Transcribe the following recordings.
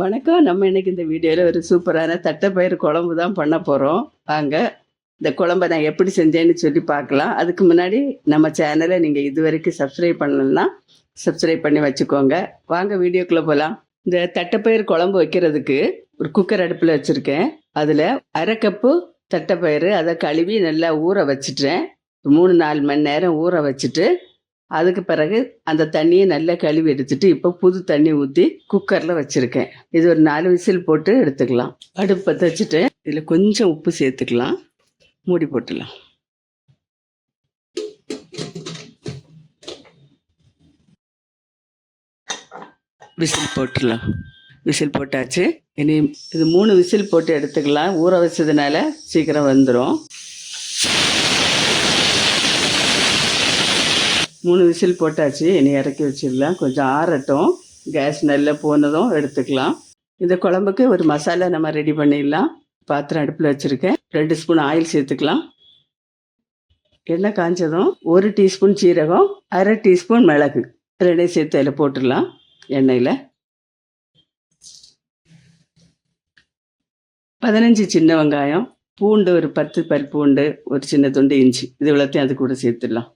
வணக்கம். நம்ம இன்னைக்கு இந்த வீடியோவில் ஒரு சூப்பரான தட்டைப்பயிறு குழம்பு தான் பண்ண போகிறோம் வாங்க. இந்த குழம்ப நான் எப்படி செஞ்சேன்னு சொல்லி பார்க்கலாம். அதுக்கு முன்னாடி நம்ம சேனலை நீங்கள் இது வரைக்கும் சப்ஸ்கிரைப் பண்ணலன்னா சப்ஸ்கிரைப் பண்ணி வச்சுக்கோங்க. வாங்க வீடியோக்குள்ளே போகலாம் இந்த தட்டைப்பயிறு குழம்பு வைக்கிறதுக்கு ஒரு குக்கர் அடுப்பில் வச்சுருக்கேன். அதில் அரை கப்பு தட்டைப்பயிறு அதை கழுவி நல்லா ஊற வச்சுட்டேன். மூணு நாலு மணி நேரம் ஊற வச்சுட்டு அதுக்கு பிறகு அந்த தண்ணியை நல்லா கழுவி எடுத்துட்டு இப்போ புது தண்ணி ஊற்றி குக்கரில் வச்சுருக்கேன். இது ஒரு நாலு விசில் போட்டு எடுத்துக்கலாம். அடுப்பை தச்சுட்டு இதில் கொஞ்சம் உப்பு சேர்த்துக்கலாம். மூடி போட்டுடலாம் விசில் போட்டுடலாம் விசில் போட்டாச்சு. இனி இது மூணு விசில் போட்டு எடுத்துக்கலாம். ஊற வச்சதுனால சீக்கிரம் வந்துடும் மூணு விசில் போட்டாச்சு இனி இறக்கி வச்சிடலாம். கொஞ்சம் ஆறட்டும். கேஸ் நல்லா போனதும் எடுத்துக்கலாம். இந்த குழம்புக்கு ஒரு மசாலா நம்ம ரெடி பண்ணிடலாம். பாத்திரம் அடுப்பில் வச்சுருக்கேன். ரெண்டு ஸ்பூன் ஆயில் சேர்த்துக்கலாம். எண்ணெய் காஞ்சதும் ஒரு டீஸ்பூன் சீரகம் அரை டீஸ்பூன் மிளகு. ரெண்டையும் சேர்த்து அதில் போட்டுடலாம் எண்ணெயில். பதினஞ்சு சின்ன வெங்காயம் பூண்டு ஒரு பத்து பல் பூண்டு ஒரு சின்ன துண்டு இஞ்சி. இது இவ்வளோத்தையும் அது கூட சேர்த்துடலாம்.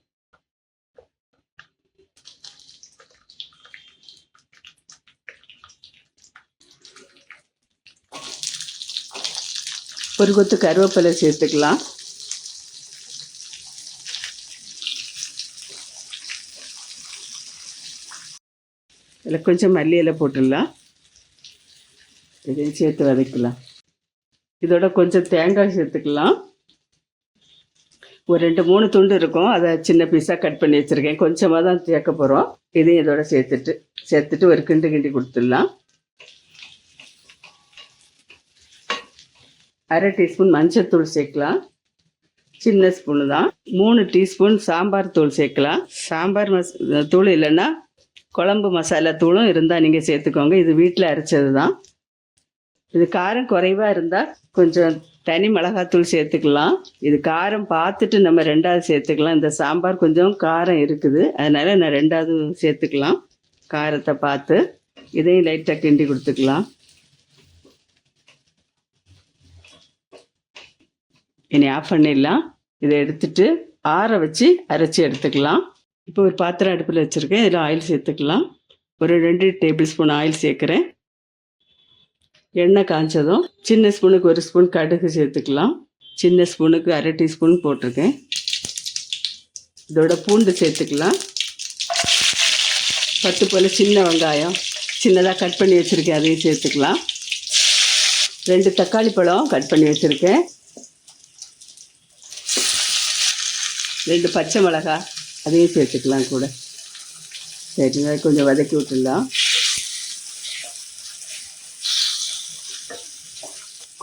ஒரு கொத்து கருவேப்பிலை சேர்த்துக்கலாம். இதில் கொஞ்சம் மல்லி இலை போட்டுடலாம். இதையும் சேர்த்து வதக்கலாம். இதோட கொஞ்சம் தேங்காய் சேர்த்துக்கலாம். ஒரு ரெண்டு மூணு துண்டு இருக்கும். அதை சின்ன பீஸாக கட் பண்ணி வச்சுருக்கேன். கொஞ்சமாக தான் சேர்க்க போகிறோம் இதையும் இதோட சேர்த்துட்டு சேர்த்துட்டு ஒரு கிண்டு கிண்டி கொடுத்துடலாம். அரை டீஸ்பூன் மஞ்சள்தூள் சேர்க்கலாம். சின்ன ஸ்பூனு தான். மூணு டீஸ்பூன் சாம்பார் தூள் சேர்க்கலாம். சாம்பார் மஸ் தூள் இல்லைன்னா குழம்பு மசாலா தூளும் இருந்தால் நீங்கள் சேர்த்துக்கோங்க. இது வீட்டில் அரைச்சது தான். இது காரம் குறைவாக இருந்தால் கொஞ்சம் தனி மிளகாத்தூள் சேர்த்துக்கலாம். இது காரம் பார்த்துட்டு நம்ம ரெண்டாவது சேர்த்துக்கலாம். இந்த சாம்பார் கொஞ்சம் காரம் இருக்குது. அதனால் நான் ரெண்டாவது சேர்த்துக்கலாம். காரத்தை பார்த்து இதையும் லைட்டாக கிண்டி கொடுத்துக்கலாம். இனி ஆஃப் பண்ணிடலாம். இதை எடுத்துட்டு ஆற வச்சு அரைச்சி எடுத்துக்கலாம். இப்போ ஒரு பாத்திரம் அடுப்பில் வச்சுருக்கேன். இதில் ஆயில் சேர்த்துக்கலாம். ஒரு ரெண்டு டேபிள் ஸ்பூன் ஆயில் சேர்க்குறேன். எண்ணெய் காய்ச்சதும் சின்ன ஸ்பூனுக்கு ஒரு ஸ்பூன் கடுகு சேர்த்துக்கலாம். சின்ன ஸ்பூனுக்கு அரை டீஸ்பூன் போட்டிருக்கேன். இதோட பூண்டு சேர்த்துக்கலாம். பத்து போல் சின்ன வெங்காயம். சின்னதாக கட் பண்ணி வச்சுருக்கேன். அதையும் சேர்த்துக்கலாம். ரெண்டு தக்காளி பழம் கட் பண்ணி வச்சுருக்கேன். ரெண்டு பச்சை மிளகா அதையும் சேர்த்துக்கலாம் கூட. சரிங்க கொஞ்சம் வதக்கி விட்டுடலாம்.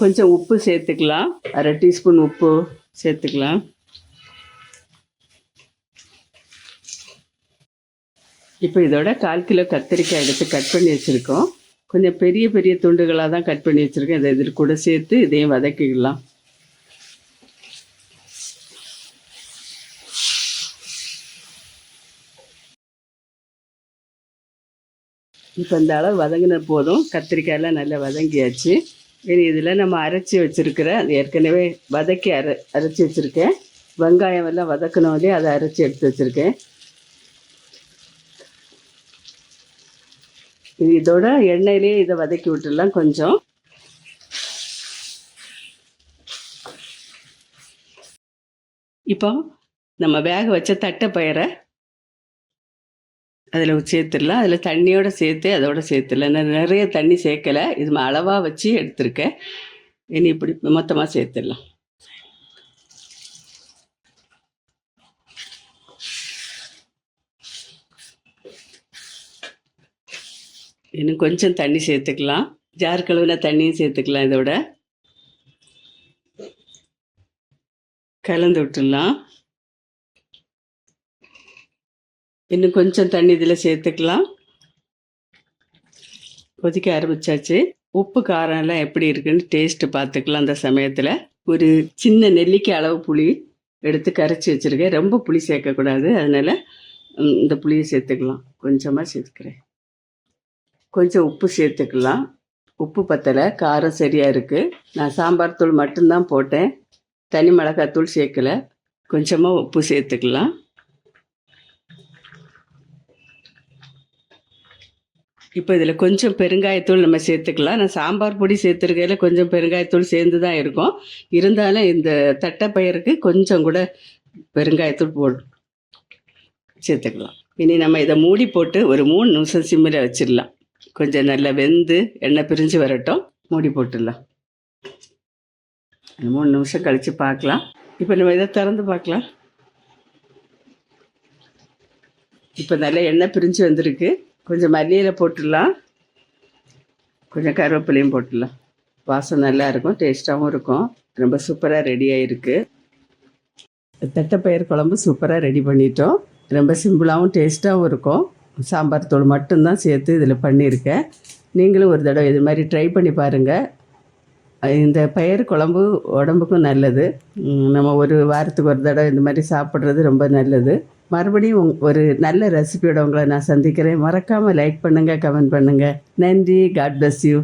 கொஞ்சம் உப்பு சேர்த்துக்கலாம். அரை டீஸ்பூன் உப்பு சேர்த்துக்கலாம். இப்போ இதோட கால் கிலோ கத்திரிக்காய் எடுத்து கட் பண்ணி வச்சுருக்கோம். கொஞ்சம் பெரிய பெரிய துண்டுகளாக தான் கட் பண்ணி வச்சுருக்கேன். இதை இதில் கூட சேர்த்து இதையும் வதக்கிக்கலாம். இப்போ இந்த அளவு வதங்கின போதும் கத்திரிக்காயெல்லாம் நல்லா வதங்கியாச்சு. இனி இதில் நம்ம அரைச்சி வச்சுருக்கிற ஏற்கனவே வதக்கி அரை அரைச்சி வச்சுருக்கேன். வெங்காயம் எல்லாம் வதக்கினோடே அதை அரைச்சி எடுத்து வச்சுருக்கேன். இது இதோட எண்ணெயிலேயே இதை வதக்கி விட்டுடலாம் கொஞ்சம். இப்போ நம்ம வேக வச்ச தட்டை பயிரை அதில் சேர்த்துடலாம். அதில் தண்ணியோடு சேர்த்து அதோட சேர்த்துடலாம். நான் நிறைய தண்ணி சேர்க்கலை. இது அளவாக வச்சு எடுத்திருக்கேன். இனி இப்படி மொத்தமாக சேர்த்துடலாம். இன்னும் கொஞ்சம் தண்ணி சேர்த்துக்கலாம். ஜார் கழுவின தண்ணியும் சேர்த்துக்கலாம் இதோட. கலந்து விட்டுடலாம். இன்னும் கொஞ்சம் தண்ணி இதில் சேர்த்துக்கலாம். கொதிக்க ஆரம்பிச்சாச்சு. உப்பு காரம் எல்லாம் எப்படி இருக்குன்னு டேஸ்ட்டு பார்த்துக்கலாம் அந்த சமயத்தில். ஒரு சின்ன நெல்லிக்காய் அளவு புளி எடுத்து கரைச்சி வச்சுருக்கேன். ரொம்ப புளி சேர்க்கக்கூடாது. அதனால் இந்த புளியை சேர்த்துக்கலாம். கொஞ்சமாக சேர்த்துக்கிறேன். கொஞ்சம் உப்பு சேர்த்துக்கலாம். உப்பு பத்தலை. காரம் சரியாக இருக்குது நான் சாம்பார் தூள் மட்டும்தான் போட்டேன். தனி மிளகாய் தூள் சேர்க்கல. கொஞ்சமாக உப்பு சேர்த்துக்கலாம். இப்போ இதில் கொஞ்சம் பெருங்காயத்தூள் நம்ம சேர்த்துக்கலாம். நான் சாம்பார் பொடி சேர்த்துருக்கையில கொஞ்சம் பெருங்காயத்தூள் சேர்ந்து தான் இருக்கும். இருந்தாலும் இந்த தட்டைப்பயிருக்கு கொஞ்சம் கூட பெருங்காயத்தூள் போடு சேர்த்துக்கலாம். இனி நம்ம இதை மூடி போட்டு ஒரு மூணு நிமிஷம் சிம்மில் வச்சிடலாம். கொஞ்சம் நல்லா வெந்து எண்ணெய் பிரிஞ்சு வரட்டும். மூடி போட்டுடலாம். மூணு நிமிஷம் கழித்து பார்க்கலாம். இப்போ நம்ம இதை திறந்து பார்க்கலாம். இப்போ நல்லா எண்ணெய் பிரிஞ்சு வந்திருக்கு. கொஞ்சம் மல்லியில் போட்டுடலாம். கொஞ்சம் கருவேப்பிலையும் போட்டுடலாம். வாசம் நல்லா இருக்கும் டேஸ்ட்டாகவும் இருக்கும். ரொம்ப சூப்பராக ரெடி ஆகிருக்கு தட்டைப்பயிர் குழம்பு சூப்பராக ரெடி பண்ணிட்டோம். ரொம்ப சிம்பிளாகவும் டேஸ்ட்டாகவும் இருக்கும். சாம்பார் தூள் மட்டும்தான் சேர்த்து இதில் பண்ணியிருக்கேன். நீங்களும் ஒரு தடவை இது மாதிரி ட்ரை பண்ணி பாருங்கள் இந்த பயிர் குழம்பு உடம்புக்கும் நல்லது. நம்ம ஒரு வாரத்துக்கு ஒரு தடவை இந்த மாதிரி சாப்பிட்றது ரொம்ப நல்லது. மறுபடியும் உங் ஒரு நல்ல ரெசிபியோட உங்களை நான் சந்திக்கிறேன். மறக்காமல் லைக் பண்ணுங்கள் கமெண்ட் பண்ணுங்கள் நன்றி. God bless you